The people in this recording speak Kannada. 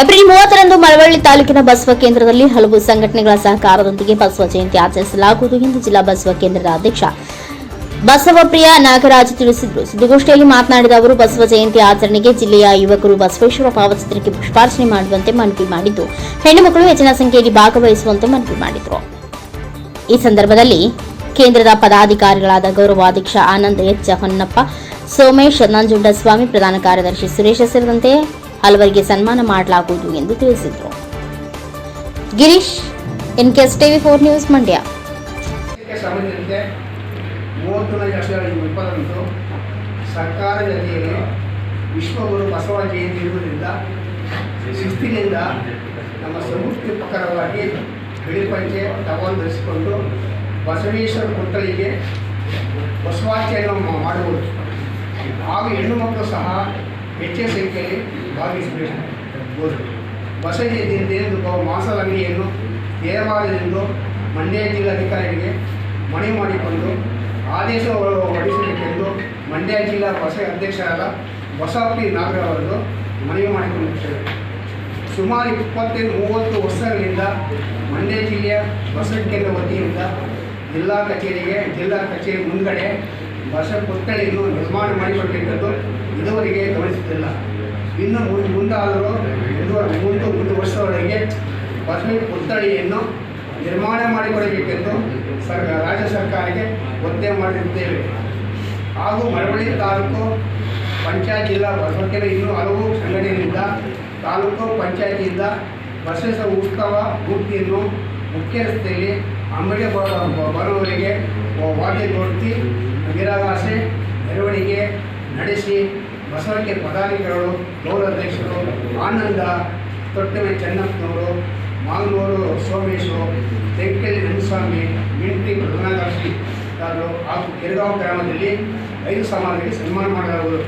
ಏಪ್ರಿಲ್ ಮೂವತ್ತರಂದು ಮಳವಳ್ಳಿ ತಾಲೂಕಿನ ಬಸವ ಕೇಂದ್ರದಲ್ಲಿ ಹಲವು ಸಂಘಟನೆಗಳ ಸಹಕಾರದೊಂದಿಗೆ ಬಸವ ಜಯಂತಿ ಆಚರಿಸಲಾಗುವುದು ಎಂದು ಜಿಲ್ಲಾ ಬಸವ ಕೇಂದ್ರದ ಅಧ್ಯಕ್ಷ ಬಸವಪ್ರಿಯ ನಾಗರಾಜ್ ತಿಳಿಸಿದರು. ಸುದ್ದಿಗೋಷ್ಠಿಯಲ್ಲಿ ಮಾತನಾಡಿದ ಅವರು, ಬಸವ ಜಯಂತಿ ಆಚರಣೆಗೆ ಜಿಲ್ಲೆಯ ಯುವಕರು ಬಸವೇಶ್ವರ ಭಾವಚಿತ್ರಕ್ಕೆ ಪುಷ್ಪಾರ್ಚನೆ ಮಾಡುವಂತೆ ಮನವಿ ಮಾಡಿದ್ದು, ಹೆಣ್ಣು ಮಕ್ಕಳು ಹೆಚ್ಚಿನ ಸಂಖ್ಯೆಯಲ್ಲಿ ಭಾಗವಹಿಸುವಂತೆ ಮನವಿ ಮಾಡಿದರು. ಈ ಸಂದರ್ಭದಲ್ಲಿ ಕೇಂದ್ರದ ಪದಾಧಿಕಾರಿಗಳಾದ ಗೌರವಾಧ್ಯಕ್ಷ ಆನಂದ್ ಎಚ್. ಹೊನ್ನಪ್ಪ ಸೋಮೇಶ್ ನಂಜುಂಡಸ್ವಾಮಿ, ಪ್ರಧಾನ ಕಾರ್ಯದರ್ಶಿ ಸುರೇಶ ಸೇರಿದಂತೆ ಹಲವರಿಗೆ ಸನ್ಮಾನ ಮಾಡಲಾಗುವುದು ಎಂದು ತಿಳಿಸಿದರು. Girish, NKS TV four news Mandya. ಸರ್ಕಾರದ ಅಡಿಯಲ್ಲಿ ವಿಶ್ವಗುರು ಬಸವ ಜಯಂತಿ ಇರುವುದರಿಂದ ಶಿಸ್ತಿನಿಂದ ನಮ್ಮ ಸಂಸ್ಕೃತಿ ಪ್ರಕಾರವಾಗಿ ಬಿಳಿ ಪಂಚೆ ಟವಲ್ ಧರಿಸಿಕೊಂಡು ಬಸವೇಶ್ವರ ಪುತ್ಥಳಿಗೆ ಬಸವಾಚರಣೆ ಮಾಡುವುದು. ಹಾಗೂ ಹೆಣ್ಣು ಮಕ್ಕಳು ಸಹ ಹೆಚ್ಚಿನ ಸಂಖ್ಯೆಯಲ್ಲಿ ಭಾಗವಹಿಸಬೇಕು ಬಸ ಜಯಂತಿಯಿಂದ ಮಾಂಸದ ಅಂಗಡಿಯನ್ನು ದೇವಾಲಯದಿಂದ ಮಂಡ್ಯ ಜಿಲ್ಲಾಧಿಕಾರಿಗೆ ಮನವಿ ಮಾಡಿಕೊಂಡು ಆದೇಶ ಹೊರಡಿಸಬೇಕೆಂದು ಮಂಡ್ಯ ಜಿಲ್ಲಾ ಬಸ ಅಧ್ಯಕ್ಷರಾದ ಬಸಪ್ಪಿ ನಾಗರವರನ್ನು ಮನವಿ ಮಾಡಿಕೊಂಡಿರುತ್ತೇವೆ ಸುಮಾರು ಇಪ್ಪತ್ತೈದು ಮೂವತ್ತು ವರ್ಷಗಳಿಂದ ಮಂಡ್ಯ ಜಿಲ್ಲೆಯ ಬಸವ ಕೇಂದ್ರ ವತಿಯಿಂದ ಜಿಲ್ಲಾ ಕಚೇರಿಗೆ ಜಿಲ್ಲಾ ಕಚೇರಿ ಮುಂದ್ಗಡೆ ಬಸ ಪುತ್ಥಳಿಯನ್ನು ನಿರ್ಮಾಣ ಮಾಡಿಕೊಟ್ಟಿದ್ದದ್ದು ಇದುವರೆಗೆ ಗಮನಿಸುತ್ತಿಲ್ಲ ಇನ್ನು ಮುಂದೆ ಮುಂದಾದರೂ ಒಂದು ವರ್ಷದವರೆಗೆ ಬಸವ ಪುತ್ಥಳಿಯನ್ನು ನಿರ್ಮಾಣ ಮಾಡಿಕೊಡಬೇಕೆಂದು ಸರ್, ರಾಜ್ಯ ಸರ್ಕಾರಕ್ಕೆ ಒತ್ತೆ ಮಾಡಿರುತ್ತೇವೆ. ಹಾಗೂ ಮಳವಳ್ಳಿ ತಾಲೂಕು ಪಂಚಾಯತ್ ಜಿಲ್ಲಾ ಬಸವಕೆರೆ ಇನ್ನೂ ಹಲವು ಸಂಘಟನೆಯಿಂದ ತಾಲೂಕು ಪಂಚಾಯತಿಯಿಂದ ಬಸವೇಶ್ವರ ಉತ್ಸವ ಮೂರ್ತಿಯನ್ನು ಮುಖ್ಯ ರಸ್ತೆಯಲ್ಲಿ ಅಂಗಡಿ ಬರುವವರಿಗೆ ವಾದ್ಯ ಕೊಡ್ತಿ ವೀರಾಗಾಸೆ ಮೆರವಣಿಗೆ ನಡೆಸಿ ಬಸವಕ್ಕೆ ಪದಾಧಿಕಾರಿಗಳು ಗೌರವಾಧ್ಯಕ್ಷರು ಆನಂದ ತೊಟ್ಟಮೆ ಚೆನ್ನಪ್ಪನವರು ಮಾಗನೂರು ಸೋಮೇಶು ತೆಂಕಲಿ ರಂಗಸ್ವಾಮಿ ಮಿಂಟ್ರಿ ಪ್ರಧಾನದರ್ಶಿ ಹಾಗೂ ಕೆರೆಗಾಂವ್ ಗ್ರಾಮದಲ್ಲಿ ಐದು ಸಮಾಜಕ್ಕೆ ಸನ್ಮಾನ ಮಾಡಲಾಗುವುದು.